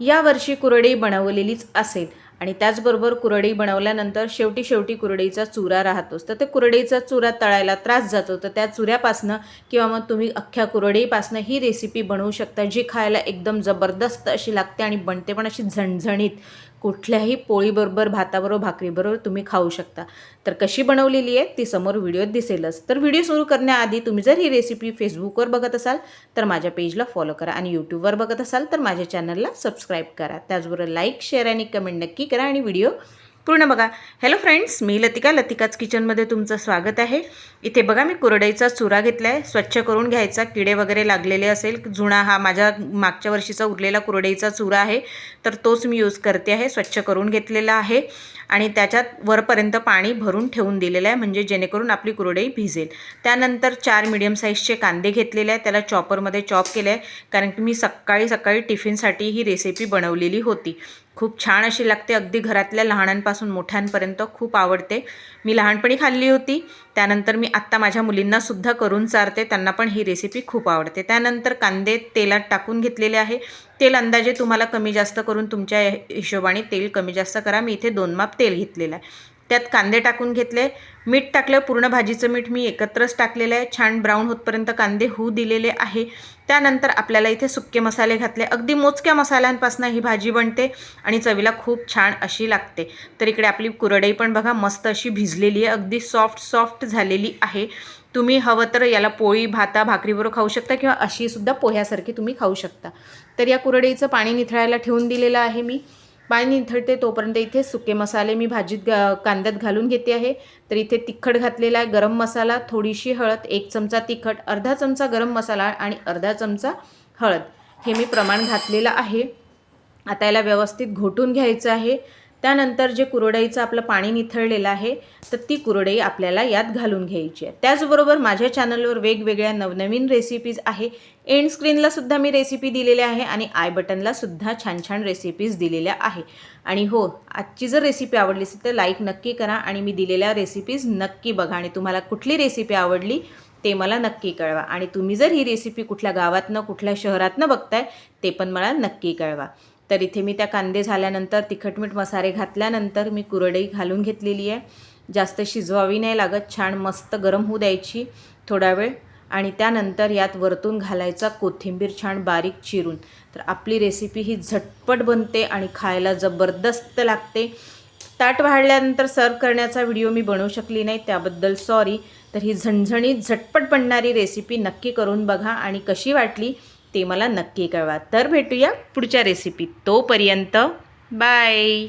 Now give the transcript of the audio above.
यावर्षी कुरडई बनवलेलीच असेल. आणि त्याचबरोबर कुरडई बनवल्यानंतर शेवटी शेवटी कुरडईचा चुरा राहतोच. तर ते कुरडईचा चुरा तळायला त्रास जातो. तर त्या चुऱ्यापासनं किंवा मग तुम्ही अख्ख्या कुरडईपासनं ही रेसिपी बनवू शकता जी खायला एकदम जबरदस्त अशी लागते आणि बनते पण अशी झणझणीत. कुठल्याही पोळीबरोबर भाताबरोबर भाकरीबरोबर तुम्ही खाऊ शकता. तर कशी बनवलेली आहे ती समोर व्हिडिओत दिसेलच. तर व्हिडिओ सुरू करण्याआधी तुम्ही जर ही रेसिपी फेसबुकवर बघत असाल तर माझ्या पेजला फॉलो करा आणि यूट्यूबवर बघत असाल तर माझ्या चॅनलला सबस्क्राईब करा. त्याचबरोबर लाईक शेअर आणि कमेंट नक्की करा आणि व्हिडिओ पूर्ण बघा. हॅलो फ्रेंड्स मी लतिका. लतिकाच किचनमध्ये तुमचं स्वागत आहे. इथे बघा मी कुरडईचा चुरा घेतला आहे स्वच्छ करून घ्यायचा. किडे वगैरे लागलेले असेल जुना हा माझ्या मागच्या वर्षीचा उरलेला कुरडईचा चुरा आहे. तर तोच मी यूज करते आहे. स्वच्छ करून घेतलेला आहे. आणि त्याच्यात वरपर्यंत पाणी भरून ठेवून दिलेलं आहे. म्हणजे जेणेकरून आपली कुरडई भिजेल. त्यानंतर चार मिडियम साईजचे कांदे घेतलेले आहे त्याला चॉपरमध्ये चॉप केलं आहे कारण की मी सकाळी सकाळी टिफिनसाठी ही रेसिपी बनवलेली होती. खूप छान अशी लागते. अगदी घरातल्या लहानांपासून मोठ्यांपर्यंत खूप आवडते. मी लहानपणी खाल्ली होती. त्यानंतर मी आत्ता माझ्या मुलींनासुद्धा करून चारते. त्यांना पण ही रेसिपी खूप आवडते. त्यानंतर कांदे तेलात टाकून घेतलेले आहे. तेल अंदाजे तुम्हाला कमी जास्त करून तुमच्या हिशोबाने तेल कमी जास्त करा. मी इथे दोन माप तेल घेतलेलं आहे. त्यात कांदे टाकून घेतले. मीठ टाकलं पूर्ण भाजीचं मीठ मी एकत्रच टाकलेलं आहे. छान ब्राऊन होतपर्यंत कांदे होऊ दिलेले आहे. त्यानंतर आपल्याला इथे सुके मसाले घातले. अगदी मोजक्या मसाल्यांपासून ही भाजी बनते आणि चवीला खूप छान अशी लागते. तर इकडे आपली कुरडई पण बघा मस्त अशी भिजलेली आहे. अगदी सॉफ्ट सॉफ्ट झालेली आहे. तुम्ही हवं तर याला पोळी भाता भाकरीबरोबर खाऊ शकता किंवा अशीसुद्धा पोह्यासारखी तुम्ही खाऊ शकता. तर या कुरडईचं पाणी निथळायला ठेवून दिलेलं आहे मी. पाणी निथळते तोपर्यंत इथे सुके मसाले मी भाजीत गा कांद्यात घालून घेते आहे. तर इथे तिखट घातलेला आहे गरम मसाला थोडीशी हळद एक चमचा तिखट अर्धा चमचा गरम मसाला आणि अर्धा चमचा हळद. हे मी प्रमाण घातलेलं आहे. आता याला व्यवस्थित घोटून घ्यायचं आहे. त्यानंतर जे कुरडईचं आपलं पाणी निथळलेलं आहे तर ती कुरडई आपल्याला यात घालून घ्यायची आहे. त्याचबरोबर माझ्या चॅनलवर वेगवेगळ्या नवनवीन रेसिपीज आहे. एंड स्क्रीनला सुद्धा मी रेसिपी दिलेल्या आहे आणि आय बटनला सुद्धा छान छान रेसिपीज दिलेल्या आहे. आणि हो आजची जर रेसिपी आवडली असेल तर लाईक नक्की करा आणि मी दिलेल्या रेसिपीज नक्की बघा आणि तुम्हाला कुठली रेसिपी आवडली ते मला नक्की कळवा. आणि तुम्ही जर ही रेसिपी कुठल्या गावातनं कुठल्या शहरातनं बघताय ते पण मला नक्की कळवा. तर इथे मी त्या कांदे झाल्यानंतर तिखट मीठ मसाले घातल्यानंतर मी कुरडई घालून घेतलेली आहे. जास्त शिजवावी नाही लागत छान मस्त गरम होऊ द्यायची थोडा वेळ. आणि त्यानंतर यात वरतून घालायचा कोथिंबीर छान बारीक चिरून. तर आपली रेसिपी ही झटपट बनते आणि खायला जबरदस्त लागते. ताट वाढल्यानंतर सर्व करण्याचा व्हिडिओ मी बनवू शकली नाही त्याबद्दल सॉरी तर ही झणझणीत झटपट बनणारी रेसिपी नक्की करून बघा आणि कशी वाटली ते मला नक्की कळवा. तर भेटूया पुढच्या रेसिपीत तोपर्यंत. बाय